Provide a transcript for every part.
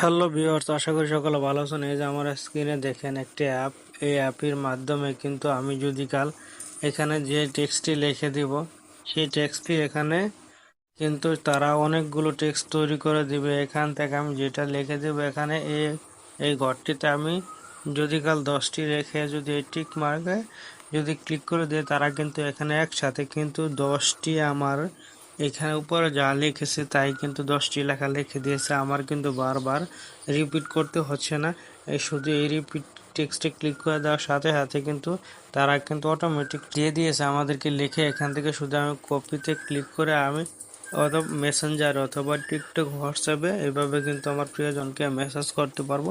Hello viewers আশা করি সকলে ভালো আছেন। এই যে আমার স্ক্রিনে দেখেন একটি অ্যাপ এই অ্যাপের মাধ্যমে কিন্তু আমি যদি কাল এখানে যে টেক্সটটি লিখে দিব, সেই টেক্সটটি এখানে কিন্তু তারা অনেকগুলো টেক্সট তৈরি করে দিবে। এখান থেকে আমি যেটা লিখে দেব, এখানে এই এই ঘরটিতে আমি যদি কাল দশটি রেখে যদি এই টিক মার্কে যদি ক্লিক করে দিই তারা কিন্তু এখানে একসাথে কিন্তু দশটি আমার এখানে উপরে যা লিখেছে তাই কিন্তু দশটি লেখা লিখে দিয়েছে। আমার কিন্তু বারবার রিপিট করতে হচ্ছে না। এই শুধু এই রিপিট টেক্সটে ক্লিক করে দেওয়ার সাথে সাথে কিন্তু তারা কিন্তু অটোমেটিক দিয়ে দিয়েছে আমাদেরকে লিখে। এখান থেকে শুধু আমি কপিতে ক্লিক করে আমি অথবা মেসেঞ্জার অথবা টিকটক হোয়াটসঅ্যাপে এভাবে কিন্তু আমার প্রিয়জনকে মেসেজ করতে পারব।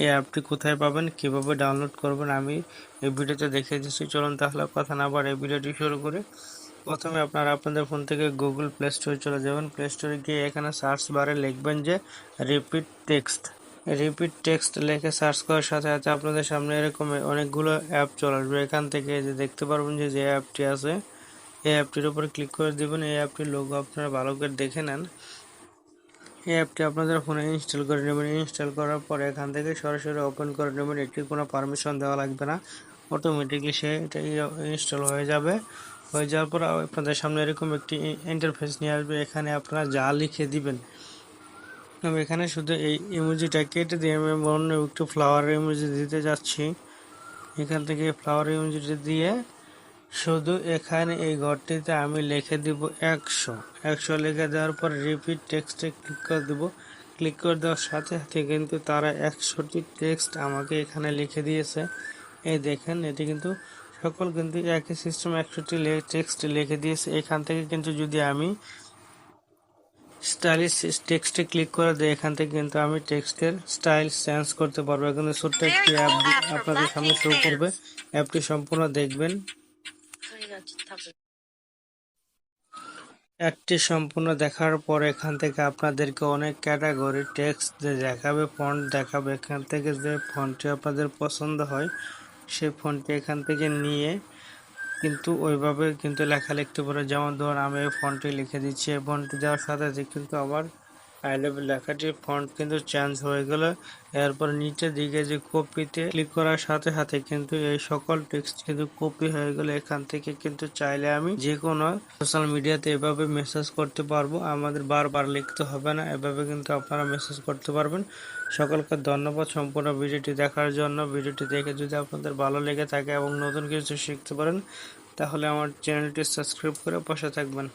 এই অ্যাপটি কোথায় পাবেন, কীভাবে ডাউনলোড করবেন আমি এই ভিডিওতে দেখিয়ে দিচ্ছি। চলুন তাহলে কথা না আবার এই ভিডিওটি শুরু করে। প্রথমে আপনারা আপনাদের ফোন থেকে গুগল প্লে স্টোরে চলে যাবেন। প্লে স্টোরে গিয়ে এখানে সার্চ বারে লিখবেন যে রিপিট টেক্সট রিপিট টেক্সট লিখে সার্চ করার সাথে সাথে আপনাদের সামনে এরকম অনেকগুলো অ্যাপ চলে আসবে। এখান থেকে যে দেখতে পারবেন যে যে অ্যাপটি আছে, এই অ্যাপটির উপরে ক্লিক করে দেবেন। এই অ্যাপটির লোগো আপনারা ভালো করে দেখে নেন। এই অ্যাপটি আপনাদের ফোনে ইনস্টল করে নেবেন। ইনস্টল করার পর এখান থেকে সরাসরি ওপেন করে নেবেন। এটি কোনো পারমিশন দেওয়া লাগবে না। অটোমেটিকলি সে এটা ইনস্টল হয়ে যাবে। হয়ে যাওয়ার পর আপনাদের সামনে এরকম একটি ইন্টারফেস নিয়ে আসবে। এখানে আপনারা যা লিখে দিবেন। আমি এখানে শুধু এই ইমোজিটা কেটে দিয়ে আমি অন্য একটু ফ্লাওয়ার ইমোজি দিতে যাচ্ছি। এখান থেকে ফ্লাওয়ার ইমোজিটা দিয়ে শুধু এখানে এই ঘরটিতে আমি লিখে দিব একশো। একশো লিখে দেওয়ার পর রিপিট টেক্সটে ক্লিক করে দেব। ক্লিক করে দেওয়ার সাথে সাথে কিন্তু তারা একশোটি টেক্সট আমাকে এখানে লিখে দিয়েছে। এই দেখেন, এটি কিন্তু সকল কিন্তু একই সিস্টেম একশোটি টেক্সট লিখে দিয়েছে। এখান থেকে কিন্তু যদি আমি স্টাইলিশ টেক্সটে ক্লিক করে দিই, এখান থেকে কিন্তু আমি টেক্সটের স্টাইল চেঞ্জ করতে পারব। এখানে ছোট্ট একটি অ্যাপ আপনাদের সামনে শো করবে। অ্যাপটি সম্পূর্ণ দেখবেন। একটি সম্পূর্ণ দেখার পর এখান থেকে আপনাদেরকে অনেক ক্যাটাগরি টেক্সট দেখাবে ফন্ট দেখাবে, এখান থেকে যে ফন্টটি আপনাদের পছন্দ হয় সেই ফোনটি এখান থেকে নিয়ে কিন্তু ওইভাবে কিন্তু লেখা লিখতে পারে যেমন ধর আমি ফোনটি লিখে দিচ্ছি, এই ফোনটি দেওয়ার সাথে সাথে কিন্তু আবার আই লাভ লেখাটির ফন্ট কিন্তু চেঞ্জ হয়ে গেল। এরপর নিচের দিকে যে কপিতে ক্লিক করার সাথে সাথে কিন্তু এই সকল টেক্সট কিন্তু কপি হয়ে গেল। এখান থেকে কিন্তু চাইলে আমি যে কোনো সোশ্যাল মিডিয়াতে এভাবে মেসেজ করতে পারব। আমাদের বারবার লিখতে হবে না। এভাবে কিন্তু আপনারা মেসেজ করতে পারবেন। সকলকে ধন্যবাদ সম্পূর্ণ ভিডিওটি দেখার জন্য। ভিডিওটি দেখে যদি আপনাদের ভালো লেগে থাকে এবং নতুন কিছু শিখতে পারেন, তাহলে আমার চ্যানেলটি সাবস্ক্রাইব করে পাশে থাকবেন।